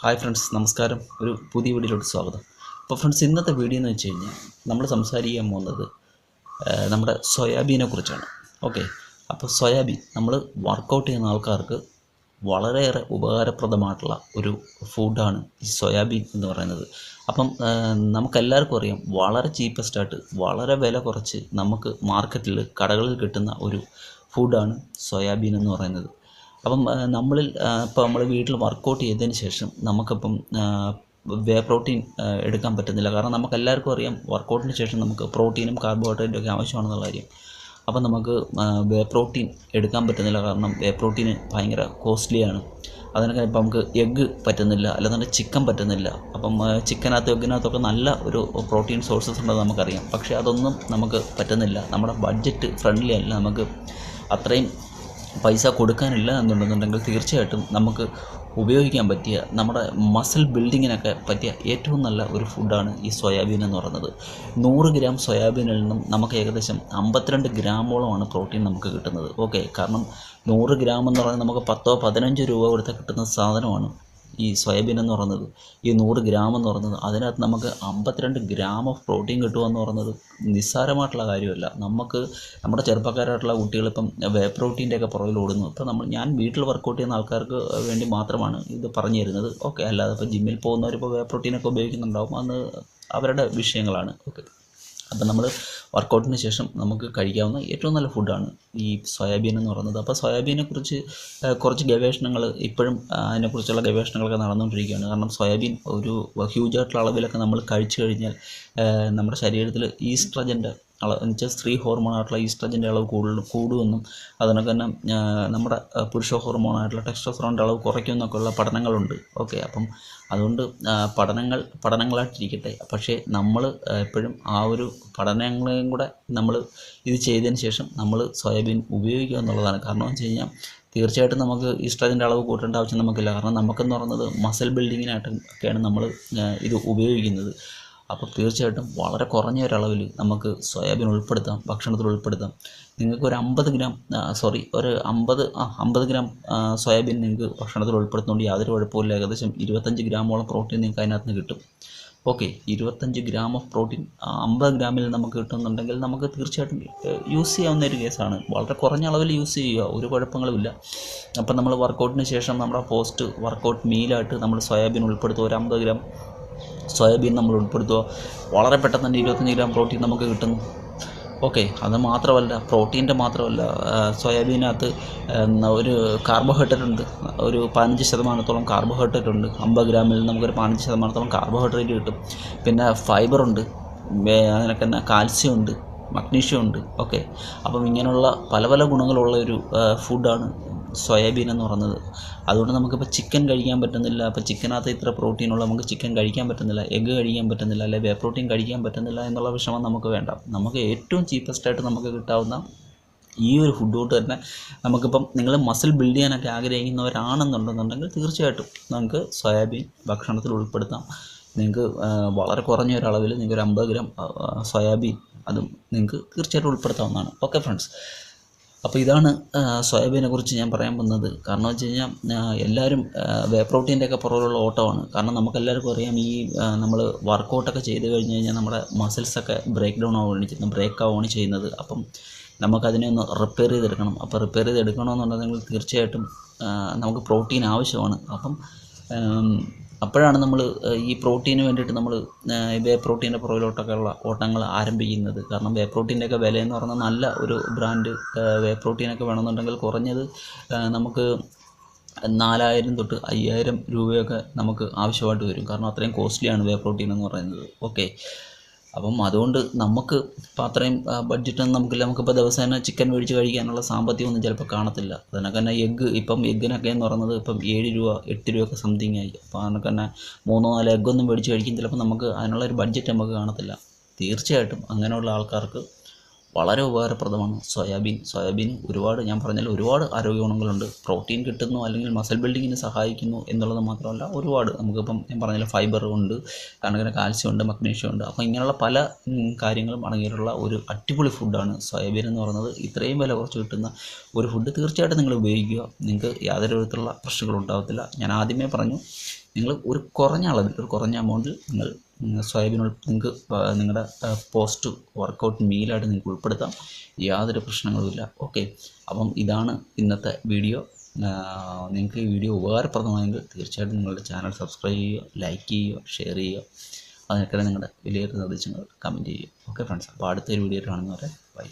Hi friends നമസ്കാരം. ഒരു പുതിയ വീഡിയോയിലോട്ട് സ്വാഗതം. അപ്പോൾ ഫ്രണ്ട്സ് ഇന്നത്തെ വീഡിയോ എന്ന് വെച്ച് കഴിഞ്ഞാൽ നമ്മൾ സംസാരിക്കാൻ പോകുന്നത് നമ്മുടെ സോയാബീനെ കുറിച്ചാണ്. ഓക്കെ? അപ്പോൾ സോയാബീൻ നമ്മൾ വർക്കൗട്ട് ചെയ്യുന്ന ആൾക്കാർക്ക് വളരെയേറെ ഉപകാരപ്രദമായിട്ടുള്ള ഒരു ഫുഡാണ് ഈ സോയാബീൻ എന്ന് പറയുന്നത്. അപ്പം നമുക്കെല്ലാവർക്കും അറിയാം വളരെ ചീപ്പസ്റ്റായിട്ട് വളരെ വില കുറച്ച് നമുക്ക് മാർക്കറ്റിൽ കടകളിൽ കിട്ടുന്ന ഒരു ഫുഡാണ് സോയാബീൻ എന്ന് പറയുന്നത്. അപ്പം നമ്മളിൽ ഇപ്പോൾ നമ്മൾ വീട്ടിൽ വർക്കൗട്ട് ചെയ്തതിന് ശേഷം നമുക്കിപ്പം വേ പ്രോട്ടീൻ എടുക്കാൻ പറ്റുന്നില്ല. കാരണം നമുക്ക് എല്ലാവർക്കും അറിയാം വർക്കൗട്ടിന് ശേഷം നമുക്ക് പ്രോട്ടീനും കാർബോഹൈഡ്രേറ്റും ഒക്കെ ആവശ്യമാണെന്നുള്ള കാര്യം. അപ്പം നമുക്ക് വേ പ്രോട്ടീൻ എടുക്കാൻ പറ്റുന്നില്ല. കാരണം വേ പ്രോട്ടീന് ഭയങ്കര കോസ്റ്റ്ലിയാണ് അതിനൊക്കെ ഇപ്പം നമുക്ക് എഗ്ഗ് പറ്റുന്നില്ല അല്ലാതെ ചിക്കൻ പറ്റുന്നില്ല. അപ്പം ചിക്കനകത്ത് എഗ്ഗിനകത്തൊക്കെ നല്ല ഒരു പ്രോട്ടീൻ സോഴ്സസ് ഉണ്ടെന്ന് നമുക്കറിയാം. പക്ഷേ അതൊന്നും നമുക്ക് പറ്റുന്നില്ല. നമ്മുടെ ബഡ്ജറ്റ് ഫ്രണ്ട്ലി അല്ല. നമുക്ക് അത്രയും പൈസ കൊടുക്കാനില്ല എന്നുണ്ടെന്നുണ്ടെങ്കിൽ തീർച്ചയായിട്ടും നമുക്ക് ഉപയോഗിക്കാൻ പറ്റിയ നമ്മുടെ മസിൽ ബിൽഡിങ്ങിനൊക്കെ പറ്റിയ ഏറ്റവും നല്ല ഒരു ഫുഡാണ് ഈ സോയാബീൻ എന്ന് പറയുന്നത്. നൂറ് ഗ്രാം സോയാബീനിൽ നിന്നും നമുക്ക് ഏകദേശം അമ്പത്തിരണ്ട് ഗ്രാമോളമാണ് പ്രോട്ടീൻ നമുക്ക് കിട്ടുന്നത്. ഓക്കെ കാരണം നൂറ് ഗ്രാം എന്ന് പറഞ്ഞാൽ നമുക്ക് പത്തോ പതിനഞ്ചോ രൂപ കൊടുത്ത് കിട്ടുന്ന സാധനമാണ് ഈ സോയാബീൻ എന്ന് പറയുന്നത് ഈ നൂറ് ഗ്രാം എന്ന് പറയുന്നത് അതിനകത്ത് നമുക്ക് അമ്പത്തിരണ്ട് ഗ്രാം ഓഫ് പ്രോട്ടീൻ കിട്ടുമെന്ന് പറയുന്നത് നിസ്സാരമായിട്ടുള്ള കാര്യമല്ല. നമുക്ക് നമ്മുടെ ചെറുപ്പക്കാരായിട്ടുള്ള കുട്ടികൾ ഇപ്പം വേ പ്രോട്ടീന്റെ ഒക്കെ പുറകിൽ ഓടുന്നു. ഇപ്പം നമ്മൾ ഞാൻ വീട്ടിൽ വർക്കൗട്ട് ചെയ്യുന്ന ആൾക്കാർക്ക് വേണ്ടി മാത്രമാണ് ഇത് പറഞ്ഞു തരുന്നത്. ഓക്കെ അല്ലാതെ ഇപ്പോൾ ജിമ്മിൽ പോകുന്നവരിപ്പോൾ വേ പ്രോട്ടീനൊക്കെ ഉപയോഗിക്കുന്നുണ്ടാവും. അന്ന് അവരുടെ വിഷയങ്ങളാണ്. ഓക്കെ അപ്പം നമ്മൾ വർക്കൗട്ടിന് ശേഷം നമുക്ക് കഴിക്കാവുന്ന ഏറ്റവും നല്ല ഫുഡാണ് ഈ സോയാബീൻ എന്ന് പറയുന്നത്. അപ്പോൾ സോയാബീനെക്കുറിച്ച് കുറച്ച് ഗവേഷണങ്ങൾ ഇപ്പോഴും അതിനെക്കുറിച്ചുള്ള ഗവേഷണങ്ങളൊക്കെ നടന്നുകൊണ്ടിരിക്കുകയാണ്. കാരണം സോയാബീൻ ഒരു ഹ്യൂജ് ആയിട്ടുള്ള അളവിലൊക്കെ നമ്മൾ കഴിച്ചു കഴിഞ്ഞാൽ നമ്മുടെ ശരീരത്തിൽ ഈസ്ട്രജന്റെ അളവ് എന്ന് വെച്ചാൽ സ്ത്രീ ഹോർമോണായിട്ടുള്ള ഈസ്ട്രജന്റെ അളവ് കൂടുതൽ കൂടുമെന്നും അതിനൊക്കെ തന്നെ നമ്മുടെ പുരുഷ ഹോർമോണായിട്ടുള്ള ടെസ്റ്റോസ്റ്ററോണിന്റെ അളവ് കുറയ്ക്കുമെന്നൊക്കെയുള്ള പഠനങ്ങളുണ്ട്. ഓക്കെ അപ്പം അതുകൊണ്ട് പഠനങ്ങൾ പഠനങ്ങളായിട്ടിരിക്കട്ടെ. പക്ഷേ നമ്മൾ എപ്പോഴും ആ ഒരു പഠനങ്ങളെയും കൂടെ നമ്മൾ ഇത് ചെയ്തതിന് ശേഷം നമ്മൾ സോയാബീൻ ഉപയോഗിക്കുക എന്നുള്ളതാണ്. കാരണം എന്ന് വെച്ച് കഴിഞ്ഞാൽ തീർച്ചയായിട്ടും നമുക്ക് ഈസ്ട്രജന്റെ അളവ് കൂട്ടേണ്ട ആവശ്യം നമുക്കില്ല. കാരണം നമുക്കെന്ന് പറയുന്നത് മസിൽ ബിൽഡിങ്ങിനായിട്ട് ഒക്കെയാണ് നമ്മൾ ഇത് ഉപയോഗിക്കുന്നത്. അപ്പോൾ തീർച്ചയായിട്ടും വളരെ കുറഞ്ഞ ഒരളവിൽ നമുക്ക് സോയാബീൻ ഉൾപ്പെടുത്താം ഭക്ഷണത്തിൽ ഉൾപ്പെടുത്താം. നിങ്ങൾക്ക് ഒരു അമ്പത് ഗ്രാം സോറി ഒരു അമ്പത് ആ അമ്പത് ഗ്രാം സോയാബീൻ നിങ്ങൾക്ക് ഭക്ഷണത്തിൽ ഉൾപ്പെടുത്തുന്നതുകൊണ്ട് യാതൊരു കുഴപ്പമില്ല ഏകദേശം ഇരുപത്തഞ്ച് ഗ്രാമോളം പ്രോട്ടീൻ നിങ്ങൾക്ക് അതിനകത്ത് നിന്ന് കിട്ടും. ഓക്കെ ഇരുപത്തഞ്ച് ഗ്രാം ഓഫ് പ്രോട്ടീൻ അമ്പത് ഗ്രാമിൽ നമുക്ക് കിട്ടുന്നുണ്ടെങ്കിൽ നമുക്ക് തീർച്ചയായിട്ടും യൂസ് ചെയ്യാവുന്ന ഒരു കേസാണ്. വളരെ കുറഞ്ഞ അളവിൽ യൂസ് ചെയ്യുക ഒരു കുഴപ്പങ്ങളുമില്ല അപ്പം നമ്മൾ വർക്കൗട്ടിന് ശേഷം നമ്മുടെ പോസ്റ്റ് വർക്കൗട്ട് മീലായിട്ട് നമ്മൾ സോയാബീൻ ഉൾപ്പെടുത്തുക ഒരു അമ്പത് ഗ്രാം സോയാബീൻ നമ്മൾ ഉൾപ്പെടുത്തുക. വളരെ പെട്ടെന്ന് തന്നെ ഇരുപത്തഞ്ച് ഗ്രാം പ്രോട്ടീൻ നമുക്ക് കിട്ടുന്നു. ഓക്കെ അത് മാത്രമല്ല പ്രോട്ടീന്റെ മാത്രമല്ല സോയാബീനകത്ത് ഒരു കാർബോഹൈഡ്രേറ്റ് ഉണ്ട്. ഒരു പതിനഞ്ച് ശതമാനത്തോളം കാർബോഹൈഡ്രേറ്റ് ഉണ്ട്. അമ്പത് ഗ്രാമിൽ നമുക്കൊരു പതിനഞ്ച് ശതമാനത്തോളം കാർബോഹൈഡ്രേറ്റ് കിട്ടും. പിന്നെ ഫൈബറുണ്ട് അതിനൊക്കെ തന്നെ കാൽസ്യം ഉണ്ട്. മഗ്നീഷ്യം ഉണ്ട്. ഓക്കെ അപ്പം ഇങ്ങനെയുള്ള പല പല ഗുണങ്ങളുള്ള ഒരു ഫുഡാണ് സോയാബീൻ എന്ന് പറയുന്നത് അതുകൊണ്ട് നമുക്കിപ്പോൾ ചിക്കൻ കഴിക്കാൻ പറ്റുന്നില്ല. അപ്പോൾ ചിക്കനകത്ത് ഇത്ര പ്രോട്ടീനുള്ള നമുക്ക് ചിക്കൻ കഴിക്കാൻ പറ്റുന്നില്ല. എഗ്ഗ് കഴിക്കാൻ പറ്റുന്നില്ല. അല്ലെ വേ പ്രോട്ടീൻ കഴിക്കാൻ പറ്റുന്നില്ല എന്നുള്ള വിഷമം നമുക്ക് വേണ്ട. നമുക്ക് ഏറ്റവും ചീപ്പസ്റ്റായിട്ട് നമുക്ക് കിട്ടാവുന്ന ഈ ഒരു ഫുഡ് കൊണ്ട് തന്നെ നമുക്കിപ്പം നിങ്ങൾ മസിൽ ബിൽഡ് ചെയ്യാനൊക്കെ ആഗ്രഹിക്കുന്നവരാണെന്നുണ്ടെന്നുണ്ടെങ്കിൽ തീർച്ചയായിട്ടും നമുക്ക് സോയാബീൻ ഭക്ഷണത്തിൽ ഉൾപ്പെടുത്താം. നിങ്ങൾക്ക് വളരെ കുറഞ്ഞ ഒരളവിൽ നിങ്ങൾക്ക് ഒരു അമ്പത് ഗ്രാം സോയാബീൻ അതും നിങ്ങൾക്ക് തീർച്ചയായിട്ടും ഉൾപ്പെടുത്താവുന്നതാണ്. ഓക്കെ ഫ്രണ്ട്സ് അപ്പോൾ ഇതാണ് സോയാബീനെ കുറിച്ച് ഞാൻ പറയാൻ വന്നത്. കാരണം വെച്ച് കഴിഞ്ഞാൽ എല്ലാവരും വേ പ്രോട്ടീന്റെ ഒക്കെ പുറകിലുള്ള ഓട്ടമാണ്. കാരണം നമുക്കെല്ലാവർക്കും അറിയാം ഈ നമ്മൾ വർക്കൗട്ടൊക്കെ ചെയ്ത് കഴിഞ്ഞ് കഴിഞ്ഞാൽ നമ്മുടെ മസിൽസൊക്കെ ബ്രേക്ക് ഡൗൺ ആവുകയാണ് ചെയ്യുന്നത് ബ്രേക്ക് ആവുകയാണ് ചെയ്യുന്നത്. അപ്പം നമുക്കതിനെ ഒന്ന് റിപ്പയർ ചെയ്തെടുക്കണം. അപ്പോൾ റിപ്പയർ ചെയ്തെടുക്കണമെന്നുണ്ടെങ്കിൽ തീർച്ചയായിട്ടും നമുക്ക് പ്രോട്ടീൻ ആവശ്യമാണ്. അപ്പം അപ്പോഴാണ് നമ്മൾ ഈ പ്രോട്ടീന് വേണ്ടിയിട്ട് നമ്മൾ വേ പ്രോട്ടീന്റെ പുറകിലോട്ടൊക്കെ ഉള്ള ഓട്ടങ്ങൾ ആരംഭിക്കുന്നത്. കാരണം വേ പ്രോട്ടീന്റെയൊക്കെ വില എന്ന് പറഞ്ഞാൽ നല്ല ഒരു ബ്രാൻഡ് വേ പ്രോട്ടീനൊക്കെ വേണമെന്നുണ്ടെങ്കിൽ കുറഞ്ഞത് നമുക്ക് നാലായിരം തൊട്ട് അയ്യായിരം രൂപയൊക്കെ നമുക്ക് ആവശ്യമായിട്ട് വരും. കാരണം അത്രയും കോസ്റ്റ്ലിയാണ് വേ പ്രോട്ടീൻ എന്ന് പറയുന്നത്. ഓക്കെ. അപ്പം അതുകൊണ്ട് നമുക്ക് ഇപ്പം അത്രയും ബഡ്ജറ്റൊന്നും നമുക്കില്ല. നമുക്കിപ്പോൾ ദിവസേന ചിക്കൻ മേടിച്ച് കഴിക്കാനുള്ള സാമ്പത്തികമൊന്നും ചിലപ്പോൾ കാണത്തില്ല. അതിനൊക്കെ തന്നെ എഗ്ഗ് ഇപ്പം എഗ്ഗിനൊക്കെ എന്ന് പറയുന്നത് ഇപ്പം ഏഴ് രൂപ എട്ട് രൂപയൊക്കെ സംതിങ് ആയി. അപ്പോൾ അതിനൊക്കെ തന്നെ മൂന്നോ നാലോ എഗ്ഗൊന്നും മേടിച്ച് കഴിക്കും. ചിലപ്പോൾ നമുക്ക് അതിനുള്ള ഒരു ബഡ്ജറ്റ് നമുക്ക് കാണത്തില്ല. തീർച്ചയായിട്ടും അങ്ങനെയുള്ള ആൾക്കാർക്ക് വളരെ ഉപകാരപ്രദമാണ്. സോയാബീൻ. സോയാബീൻ ഒരുപാട് ഞാൻ പറഞ്ഞാൽ ഒരുപാട് ആരോഗ്യ ഗുണങ്ങളുണ്ട് പ്രോട്ടീൻ കിട്ടുന്നു അല്ലെങ്കിൽ മസിൽ ബിൽഡിങ്ങിന് സഹായിക്കുന്നു എന്നുള്ളത് മാത്രമല്ല ഒരുപാട് നമുക്കിപ്പം ഞാൻ പറഞ്ഞാൽ ഫൈബർ ഉണ്ട് കണക്കിന് കാൽസ്യം ഉണ്ട് മഗ്നീഷ്യം ഉണ്ട്. അപ്പോൾ ഇങ്ങനെയുള്ള പല കാര്യങ്ങളും അടങ്ങിയിട്ടുള്ള ഒരു അടിപൊളി ഫുഡാണ് സോയാബീൻ എന്ന് പറയുന്നത്. ഇത്രയും വില കുറച്ച് കിട്ടുന്ന ഒരു ഫുഡ് തീർച്ചയായിട്ടും നിങ്ങൾ ഉപയോഗിക്കുക. നിങ്ങൾക്ക് യാതൊരു വിധത്തിലുള്ള പ്രശ്നങ്ങളും ഉണ്ടാകത്തില്ല ഞാൻ ആദ്യമേ പറഞ്ഞു നിങ്ങൾ ഒരു കുറഞ്ഞ അളവിൽ ഒരു കുറഞ്ഞ എമൗണ്ടിൽ നിങ്ങൾ സോയാബീൻ നിങ്ങൾക്ക് നിങ്ങളുടെ പോസ്റ്റ് വർക്കൗട്ട് മീലായിട്ട് നിങ്ങൾക്ക് ഉൾപ്പെടുത്താം. യാതൊരു പ്രശ്നങ്ങളുമില്ല ഓക്കെ അപ്പം ഇതാണ് ഇന്നത്തെ വീഡിയോ നിങ്ങൾക്ക് ഈ വീഡിയോ ഉപകാരപ്രദമായെങ്കിൽ തീർച്ചയായിട്ടും നിങ്ങളുടെ ചാനൽ സബ്സ്ക്രൈബ് ചെയ്യുക ലൈക്ക് ചെയ്യുക ഷെയർ ചെയ്യുക. അതിനൊക്കെ നിങ്ങളുടെ വിലയേറിയ നിർദ്ദേശങ്ങൾ കമന്റ് ചെയ്യുക. ഓക്കെ ഫ്രണ്ട്സ് അപ്പോൾ അടുത്തൊരു വീഡിയോ കാണുന്നവരെ ബൈ